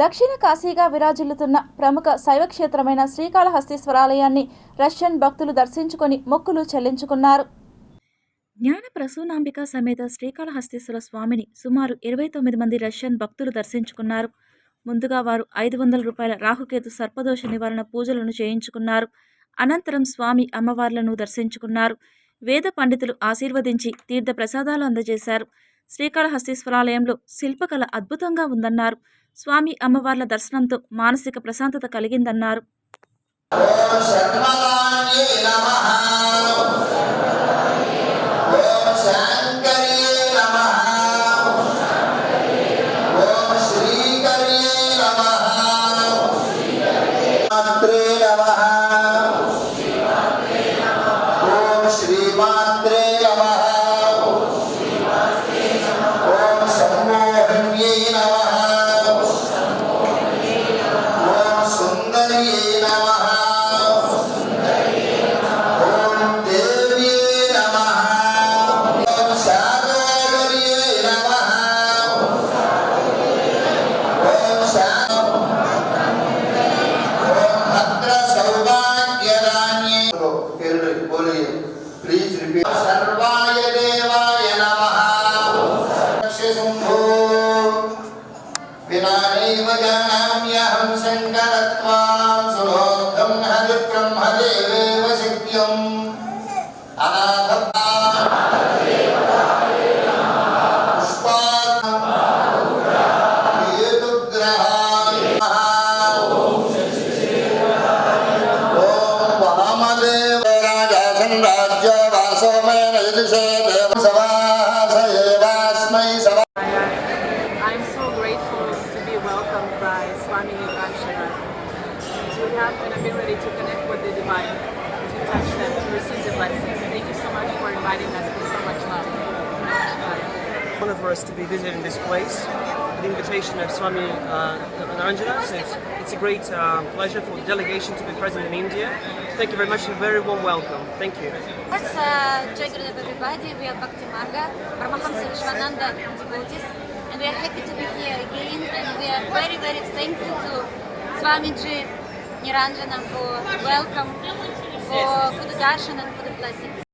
దక్షిణ కాశీగా విరాజిల్లుతున్న ప్రముఖ శైవ క్షేత్రమైన శ్రీకాళహస్తీశ్వరాలయాన్ని రష్యన్ భక్తులు దర్శించుకొని మొక్కులు చెల్లించుకున్నారు. జ్ఞాన ప్రసూనాంబిక సమేత శ్రీకాళహస్తీశ్వర స్వామిని సుమారు ఇరవై తొమ్మిది మంది రష్యన్ భక్తులు దర్శించుకున్నారు. ముందుగా వారు ఐదు వందల రూపాయల రాహుకేతు సర్పదోష నివారణ పూజలను చేయించుకున్నారు. అనంతరం స్వామి అమ్మవార్లను దర్శించుకున్నారు. వేద పండితులు ఆశీర్వదించి తీర్థ ప్రసాదాలు అందజేశారు శ్రీకాళహస్తీశ్వరాలయంలో శిల్పకళ అద్భుతంగా ఉందన్నారు. స్వామి అమ్మవార్ల దర్శనంతో మానసిక ప్రశాంతత కలిగిందన్నారు. विनानैव जानाम्यहं शङ्करत्वां सुरोद्धं हरिब्रह्मदेवेव शक्यम् अनाथता पुष्पाहेतुग्रहाय ॐ Vamdev राजासन् राज्यवासोमेन to have an ability to connect with the divine, to touch them, to receive the blessing. Thank you so much for inviting us with so much love. Namaskar. honor for us to be visiting this place the invitation of Swami uh, Naranjana. So it's, it's a great uh, pleasure for the delegation to be present in India. Thank you very much. A very warm welcome. Thank you. What's uh, Jai Gurudev everybody, we are Bhakti Marga, Paramahamsa Vishwananda devotees, and we are happy to be here again, and we are very, very thankful to Swamiji Niranjana for welcome, for, for the darshan and for the blessings.